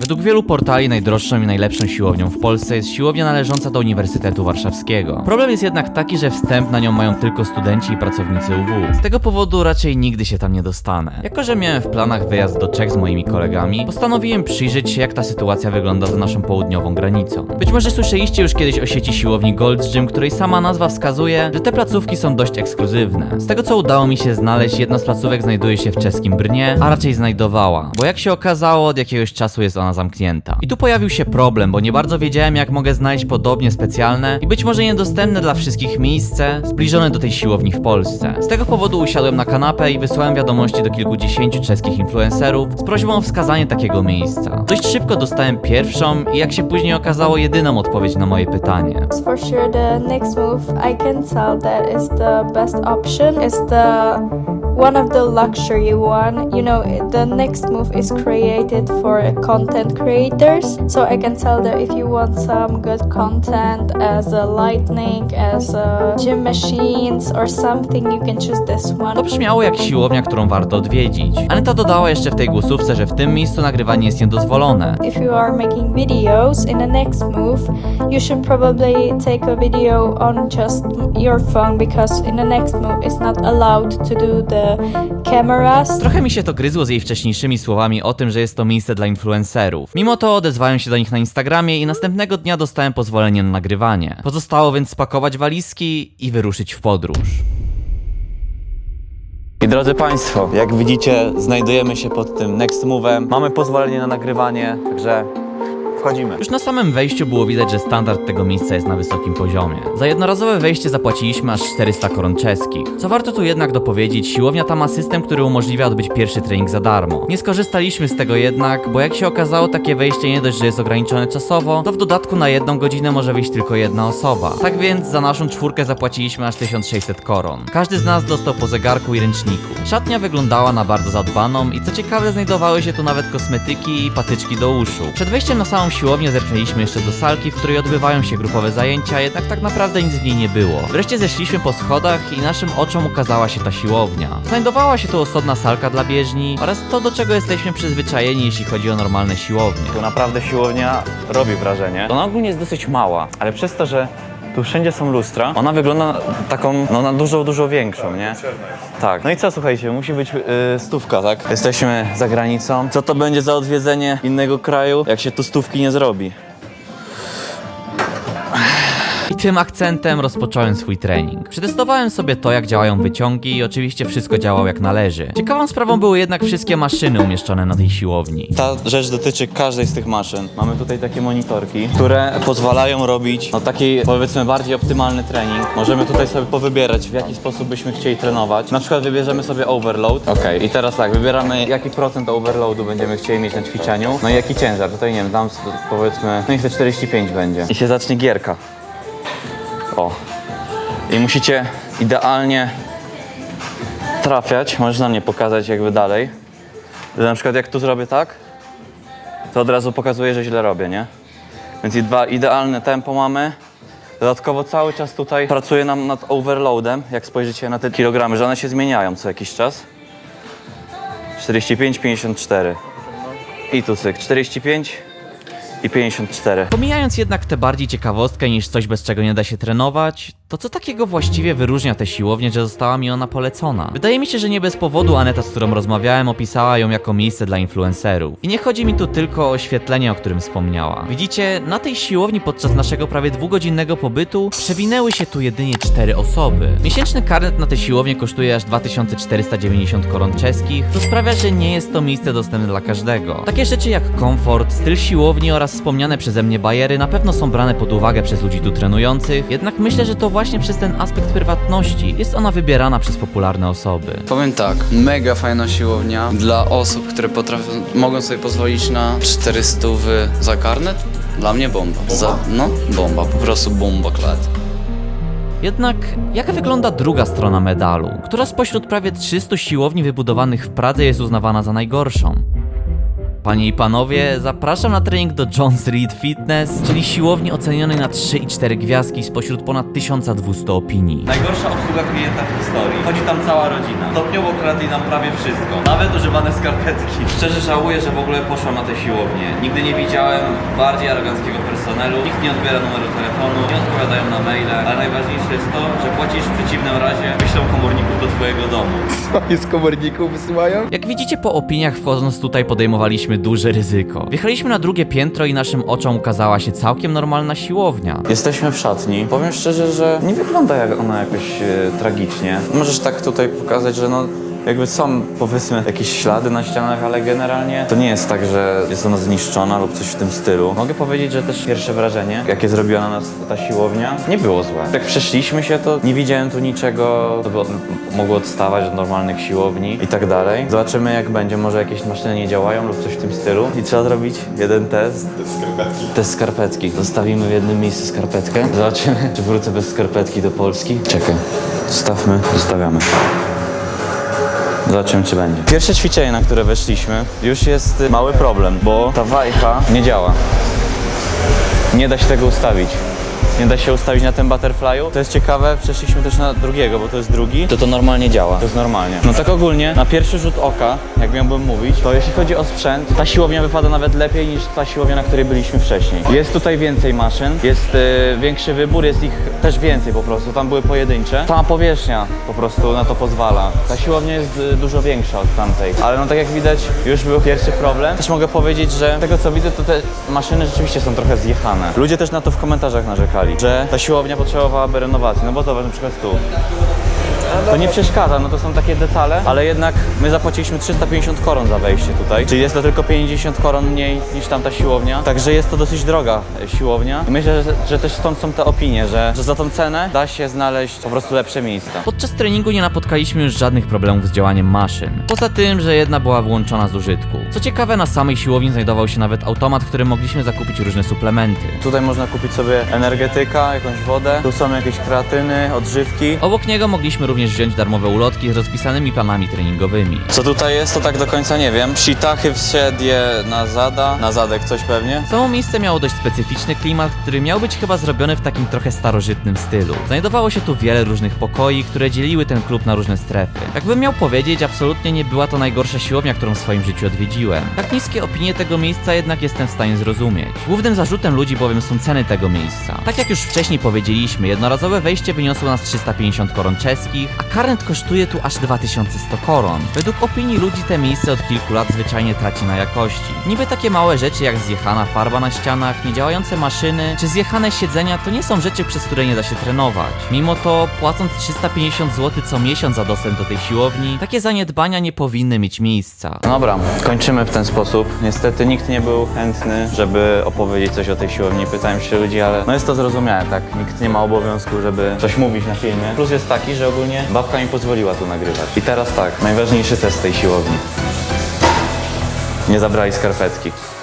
Według wielu portali najdroższą i najlepszą siłownią w Polsce jest siłownia należąca do Uniwersytetu Warszawskiego. Problem jest jednak taki, że wstęp na nią mają tylko studenci i pracownicy UW. Z tego powodu raczej nigdy się tam nie dostanę. Jako, że miałem w planach wyjazd do Czech z moimi kolegami, postanowiłem przyjrzeć się jak ta sytuacja wygląda za naszą południową granicą. Być może słyszeliście już kiedyś o sieci siłowni Gold's Gym, której sama nazwa wskazuje, że te placówki są dość ekskluzywne. Z tego co udało mi się znaleźć, jedna z placówek znajduje się w czeskim Brnie, a raczej znajdowała, bo jak się okazało, od jakiegoś czasu jest ona zamknięta. I tu pojawił się problem, bo nie bardzo wiedziałem jak mogę znaleźć podobnie specjalne i być może niedostępne dla wszystkich miejsce zbliżone do tej siłowni w Polsce. Z tego powodu usiadłem na kanapę i wysłałem wiadomości do kilkudziesięciu czeskich influencerów z prośbą o wskazanie takiego miejsca. Dość szybko dostałem pierwszą i jak się później okazało jedyną odpowiedź na moje pytanie. For sure, the next move I can tell that is the best option. Is the one of the luxury one. You know, the next move is created for content creators. So I can tell that if you want some good content as a lightning, as a gym machines or something, you can choose this one. To brzmiało jak siłownia, którą warto odwiedzić. Aneta dodała jeszcze w tej głosówce, że w tym miejscu nagrywanie jest niedozwolone. If you are making videos in the next move, you should probably take a video on just your phone because in the next move it's not allowed to do the cameras. Trochę mi się to gryzło z jej wcześniejszymi słowami o tym, że jest to miejsce dla influencerów. Mimo to odezwałem się do nich na Instagramie i następnego dnia dostałem pozwolenie na nagrywanie. Pozostało więc spakować walizki i wyruszyć w podróż. I drodzy Państwo, jak widzicie, znajdujemy się pod tym Next Move'em. Mamy pozwolenie na nagrywanie, także wchodzimy. Już na samym wejściu było widać, że standard tego miejsca jest na wysokim poziomie. Za jednorazowe wejście zapłaciliśmy aż 400 koron czeskich. Co warto tu jednak dopowiedzieć, siłownia ta ma system, który umożliwia odbyć pierwszy trening za darmo. Nie skorzystaliśmy z tego jednak, bo jak się okazało, takie wejście nie dość, że jest ograniczone czasowo, to w dodatku na jedną godzinę może wyjść tylko jedna osoba. Tak więc za naszą czwórkę zapłaciliśmy aż 1600 koron. Każdy z nas dostał po zegarku i ręczniku. Szatnia wyglądała na bardzo zadbaną i co ciekawe znajdowały się tu nawet kosmetyki i patyczki do uszu. Przed wejściem na samą siłownię zerknęliśmy jeszcze do salki, w której odbywają się grupowe zajęcia, jednak tak naprawdę nic w niej nie było. Wreszcie zeszliśmy po schodach i naszym oczom ukazała się ta siłownia. Znajdowała się tu osobna salka dla bieżni oraz to, do czego jesteśmy przyzwyczajeni, jeśli chodzi o normalne siłownie. Tu naprawdę siłownia robi wrażenie. Ona ogólnie jest dosyć mała, ale przez to, że tu wszędzie są lustra, ona wygląda taką, no na dużo, dużo większą, nie? Tak. No i co, słuchajcie, musi być yy, stówka, tak? Jesteśmy za granicą. Co to będzie za odwiedzenie innego kraju, jak się tu stówki nie zrobi? I tym akcentem rozpocząłem swój trening. Przetestowałem sobie to, jak działają wyciągi i oczywiście wszystko działało jak należy. Ciekawą sprawą były jednak wszystkie maszyny umieszczone na tej siłowni. Ta rzecz dotyczy każdej z tych maszyn. Mamy tutaj takie monitorki, które pozwalają robić no, taki powiedzmy bardziej optymalny trening. Możemy tutaj sobie powybierać w jaki sposób byśmy chcieli trenować. Na przykład wybierzemy sobie overload. Ok, i teraz tak, wybieramy jaki procent overloadu będziemy chcieli mieć na ćwiczeniu. No i jaki ciężar. Tutaj nie wiem, dam powiedzmy, no to 45 będzie. I się zacznie gierka. O. I musicie idealnie trafiać. Możesz na mnie pokazać jakby dalej. Na przykład jak tu zrobię tak, to od razu pokazuje, że źle robię, nie? Więc i dwa idealne tempo mamy. Dodatkowo cały czas tutaj pracuję nam nad overloadem, jak spojrzycie na te kilogramy, że one się zmieniają co jakiś czas. 45, 54. I tu cyk, 45 i 54. Pomijając jednak tę bardziej ciekawostkę niż coś, bez czego nie da się trenować, to co takiego właściwie wyróżnia tę siłownię, że została mi ona polecona? Wydaje mi się, że nie bez powodu Aneta, z którą rozmawiałem, opisała ją jako miejsce dla influencerów. I nie chodzi mi tu tylko o oświetlenie, o którym wspomniała. Widzicie, na tej siłowni podczas naszego prawie dwugodzinnego pobytu przewinęły się tu jedynie cztery osoby. Miesięczny karnet na tę siłownię kosztuje aż 2490 koron czeskich, co sprawia, że nie jest to miejsce dostępne dla każdego. Takie rzeczy jak komfort, styl siłowni oraz wspomniane przeze mnie bajery na pewno są brane pod uwagę przez ludzi tu trenujących, jednak myślę, że to właśnie przez ten aspekt prywatności jest ona wybierana przez popularne osoby. Powiem tak, mega fajna siłownia dla osób, które potrafią, mogą sobie pozwolić na 400 za karnet. Dla mnie bomba. Za, no, bomba, po prostu bomba klat. Jednak jaka wygląda druga strona medalu, która spośród prawie 300 siłowni wybudowanych w Pradze jest uznawana za najgorszą? Panie i panowie, zapraszam na trening do Jones Reed Fitness, czyli siłowni ocenionej na 3 i 4 gwiazdki spośród ponad 1200 opinii. Najgorsza obsługa klienta w historii. Chodzi tam cała rodzina. Stopniowo kradli nam prawie wszystko. Nawet używane skarpetki. Szczerze żałuję, że w ogóle poszłam na tę siłownię. Nigdy nie widziałem bardziej aroganckiego personelu. Nikt nie odbiera numeru telefonu, nie odpowiadają na maile. Ale najważniejsze jest to, że płacisz w przeciwnym razie wyślą komorników do twojego domu. Oni z komorników wysyłają? Jak widzicie po opiniach wchodząc tutaj podejmowaliśmy duże ryzyko. Wjechaliśmy na drugie piętro i naszym oczom ukazała się całkiem normalna siłownia. Jesteśmy w szatni. Powiem szczerze, że nie wygląda jak ona jakoś e, tragicznie. Możesz tak tutaj pokazać, że no jakby są powiedzmy jakieś ślady na ścianach, ale generalnie to nie jest tak, że jest ona zniszczona lub coś w tym stylu. Mogę powiedzieć, że też pierwsze wrażenie, jakie zrobiła na nas ta siłownia, nie było złe. Jak przeszliśmy się, to nie widziałem tu niczego, co by od- mogło odstawać od normalnych siłowni i tak dalej. Zobaczymy jak będzie, może jakieś maszyny nie działają lub coś w tym stylu. I trzeba zrobić jeden test. Test skarpetki. Zostawimy w jednym miejscu skarpetkę. Zobaczymy, czy wrócę bez skarpetki do Polski. Czekaj. Zostawmy. Zostawiamy. Zobaczymy, czy będzie. Pierwsze ćwiczenie, na które weszliśmy, już jest y, mały problem, bo ta wajcha nie działa. Nie da się tego ustawić. Nie da się ustawić na tym butterflyu. To jest ciekawe, przeszliśmy też na drugiego, bo to jest drugi. To to normalnie działa. To jest normalnie. No tak ogólnie, na pierwszy rzut oka, jak miałbym mówić, to jeśli chodzi o sprzęt, ta siłownia wypada nawet lepiej niż ta siłownia, na której byliśmy wcześniej. Jest tutaj więcej maszyn, jest y, większy wybór, jest ich też więcej po prostu. Tam były pojedyncze. Sama powierzchnia po prostu na to pozwala. Ta siłownia jest y, dużo większa od tamtej. Ale no tak jak widać, już był pierwszy problem. Też mogę powiedzieć, że z tego co widzę, to te maszyny rzeczywiście są trochę zjechane. Ludzie też na to w komentarzach narzekali, że ta siłownia potrzebowałaby renowacji. No bo zobacz na przykład tu. To nie przeszkadza, no to są takie detale, ale jednak my zapłaciliśmy 350 koron za wejście tutaj, czyli jest to tylko 50 koron mniej niż tamta siłownia, także jest to dosyć droga e, siłownia. I myślę, że, że też stąd są te opinie, że, że za tą cenę da się znaleźć po prostu lepsze miejsca. Podczas treningu nie napotkaliśmy już żadnych problemów z działaniem maszyn. Poza tym, że jedna była wyłączona z użytku. Co ciekawe, na samej siłowni znajdował się nawet automat, w którym mogliśmy zakupić różne suplementy. Tutaj można kupić sobie energetyka, jakąś wodę, tu są jakieś kreatyny, odżywki. Obok niego mogliśmy również wziąć darmowe ulotki z rozpisanymi planami treningowymi. Co tutaj jest, to tak do końca nie wiem. Shitachy wszedł je na zada, na zadek coś pewnie. Samo miejsce miało dość specyficzny klimat, który miał być chyba zrobiony w takim trochę starożytnym stylu. Znajdowało się tu wiele różnych pokoi, które dzieliły ten klub na różne strefy. Jakbym miał powiedzieć, absolutnie nie była to najgorsza siłownia, którą w swoim życiu odwiedziłem. Tak niskie opinie tego miejsca jednak jestem w stanie zrozumieć. Głównym zarzutem ludzi bowiem są ceny tego miejsca. Tak jak już wcześniej powiedzieliśmy, jednorazowe wejście wyniosło nas 350 koron czeskich, a karnet kosztuje tu aż 2100 koron. Według opinii ludzi te miejsce od kilku lat zwyczajnie traci na jakości. Niby takie małe rzeczy jak zjechana farba na ścianach, niedziałające maszyny, czy zjechane siedzenia to nie są rzeczy, przez które nie da się trenować. Mimo to, płacąc 350 zł co miesiąc za dostęp do tej siłowni, takie zaniedbania nie powinny mieć miejsca. No Dobra, kończymy w ten sposób. Niestety nikt nie był chętny, żeby opowiedzieć coś o tej siłowni. Pytałem się ludzi, ale no jest to zrozumiałe, tak? Nikt nie ma obowiązku, żeby coś mówić na filmie. Plus jest taki, że ogólnie babka mi pozwoliła tu nagrywać. I teraz tak, najważniejszy test tej siłowni. Nie zabrali skarpetki.